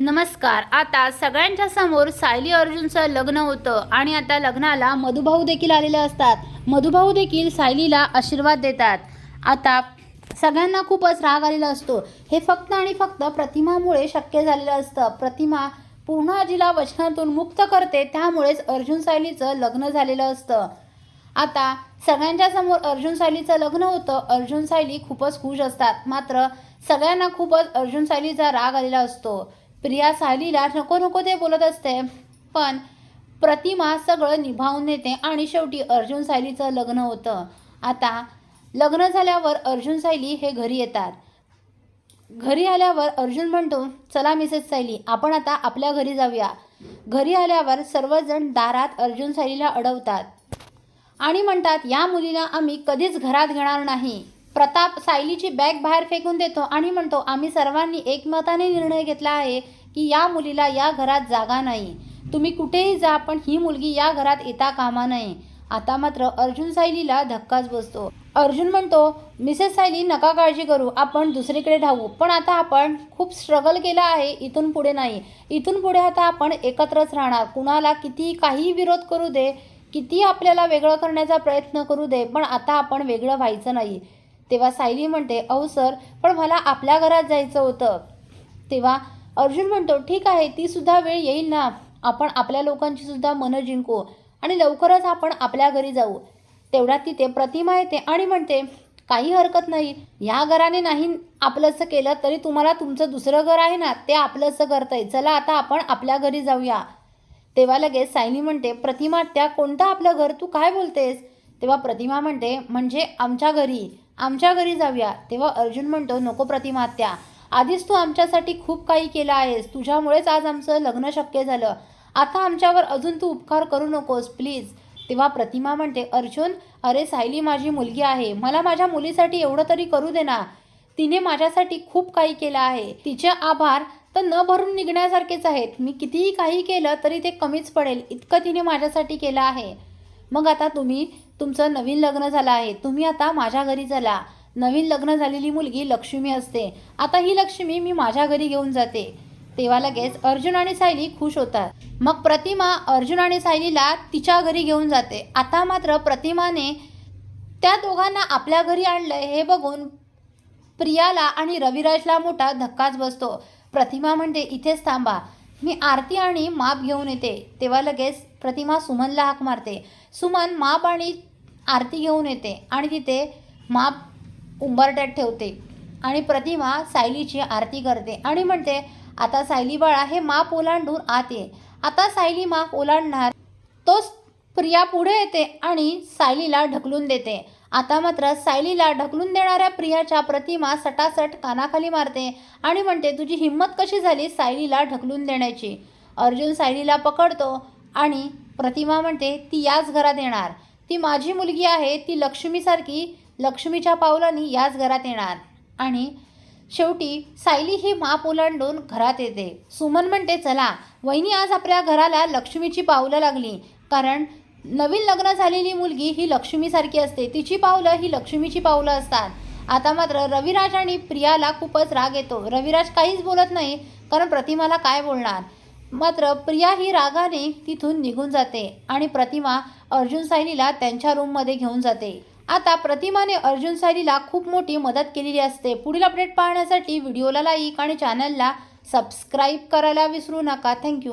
नमस्कार. आता सगळ्यांच्या समोर सायली अर्जुनचं लग्न होतं आणि आता लग्नाला मधुभाऊ देखील आलेले असतात. मधुभाऊ देखील सायलीला आशीर्वाद देतात. आता सगळ्यांना खूपच राग आलेला असतो. हे फक्त आणि फक्त प्रतिमामुळे शक्य झालेलं असतं. प्रतिमा पूर्ण आजीला वचनातून मुक्त करते त्यामुळेच अर्जुन सायलीचं लग्न झालेलं असतं. आता सगळ्यांच्या समोर अर्जुन सायलीचं लग्न होतं. अर्जुन सायली खूपच खुश असतात. मात्र सगळ्यांना खूपच अर्जुन सायलीचा राग आलेला असतो. प्रिया सायलीला नको नको ते बोलत असते. पण प्रतिमा सगळं निभावून नेते आणि शेवटी अर्जुन सायलीचं लग्न होतं. आता लग्न झाल्यावर अर्जुन सायली हे घरी येतात. घरी आल्यावर अर्जुन म्हणतो चला मिसेस सायली आपण आता आपल्या घरी जाऊया. घरी आल्यावर सर्वजण दारात अर्जुन सायलीला अडवतात. आणि म्हणतात या मुलीला आम्ही कधीच घरात घेणार नाही. प्रताप सायलीची बॅग बाहेर फेकून देतो आणि म्हणतो आम्ही सर्वांनी एकमताने निर्णय घेतला आहे की या मुलीला या घरात जागा नाही. तुम्ही कुठेही जा पण ही मुलगी या घरात येता कामा नये. आता मात्र अर्जुन सायलीला धक्काच बसतो. अर्जुन म्हणतो मिसेस सायली नका काळजी करू आपण दुसरीकडे धावू पण आता आपण खूप स्ट्रगल केलं आहे इथून पुढे नाही. इथून पुढे आता आपण एकत्रच राहणार. कुणाला किती काही विरोध करू दे किती आपल्याला वेगळं करण्याचा प्रयत्न करू दे पण आता आपण वेगळं व्हायचं नाही. तेव्हा सायली म्हणते अहो सर पण मला आपल्या घरात जायचं होतं. तेव्हा अर्जुन म्हणतो ठीक आहे ती सुद्धा वेळ येईल ना. आपण आपल्या लोकांची सुद्धा मनं जिंकू आणि लवकरच आपण आपल्या घरी जाऊ. तेवढ्यात तिथे प्रतिमा येते आणि म्हणते काही हरकत नाही. या घराने नाही आपलंसं केलं तरी तुम्हाला तुमचं दुसरं घर आहे ना ते आपलंसं करतंय. चला आता आपण आपल्या घरी जाऊया. तेव्हा लगेच सायली म्हणते प्रतिमा त्या कोणतं आपलं घर? तू काय बोलतेस? तेव्हा प्रतिमा म्हणते म्हणजे आमच्या घरी. आमच्या घरी जाऊया. तेव्हा अर्जुन म्हणतो नको प्रतिमात्या आधीच तू आमच्यासाठी खूप काही केलं आहेस. तुझ्यामुळेच आज आमचं लग्न शक्य झालं. आता आमच्यावर अजून तू उपकार करू नकोस प्लीज. तेव्हा प्रतिमा म्हणते अर्जुन अरे सायली माझी मुलगी आहे. मला माझ्या मुलीसाठी एवढं तरी करू दे ना. तिने माझ्यासाठी खूप काही केलं आहे. तिचे आभार तर न भरून निघण्यासारखेच आहेत. मी कितीही काही केलं तरी ते कमीच पडेल. इतकं तिने माझ्यासाठी केलं आहे. मग आता तुम्ही तुमचं नवीन लग्न झालं आहे. तुम्ही आता माझ्या घरी चला. नवीन लग्न झालेली मुलगी लक्ष्मी असते. आता ही लक्ष्मी मी माझ्या घरी घेऊन जाते. तेव्हा लगेच अर्जुन आणि सायली खुश होतात. मग प्रतिमा अर्जुन आणि सायलीला तिच्या घरी घेऊन जाते. आता मात्र प्रतिमाने त्या दोघांना आपल्या घरी आणलंय. हे बघून प्रियाला आणि रविराजला मोठा धक्काच बसतो. प्रतिमा म्हणते इथेच थांबा. मी आरती आणि माप घेऊन येते. तेव्हा लगेच प्रतिमा सुमनला हाक मारते. सुमन माप आणि आरती घेऊन येते आणि तिथे माप उंबरट्यात ठेवते आणि प्रतिमा सायलीची आरती करते आणि म्हणते आता सायली बाळा हे माप ओलांडून आत ये. आता सायली माप ओलांडणार तोच प्रिया पुढे येते आणि सायलीला ढकलून देते. आता मात्र सायलीला ढकलून देणाऱ्या प्रियाच्या प्रतिमा सटासट कानाखाली मारते आणि म्हणते तुझी हिंमत कशी झाली सायलीला ढकलून देण्याची अर्जुन सायलीला पकडतो आणि प्रतिमा म्हणते ती याच घरात येणार. ती माझी मुलगी आहे ती लक्ष्मीसारखी लक्ष्मीच्या पावलांनी याच घरात येणार. आणि शेवटी सायली ही माप ओलांडून घरात येते. सुमन म्हणते चला वहिनी आज आपल्या घराला लक्ष्मीची पावलं लागली. कारण नवीन लग्न झालेली मुलगी ही लक्ष्मीसारखी असते. तिची पावलं ही लक्ष्मीची पावलं असतात. आता मात्र रविराज आणि प्रियाला खूपच राग येतो. रविराज काहीच बोलत नाही कारण प्रतिमाला काय बोलणार? मात्र प्रिया ही रागाने तिथून निघून जाते आणि प्रतिमा अर्जुन सायलीला त्यांच्या रूममध्ये घेऊन जाते. आता प्रतिमाने अर्जुन सायलीला खूप मोठी मदत केलेली असते. पुढील अपडेट पाहण्यासाठी व्हिडिओला लाईक आणि चॅनलला सबस्क्राईब करायला विसरू नका. थँक्यू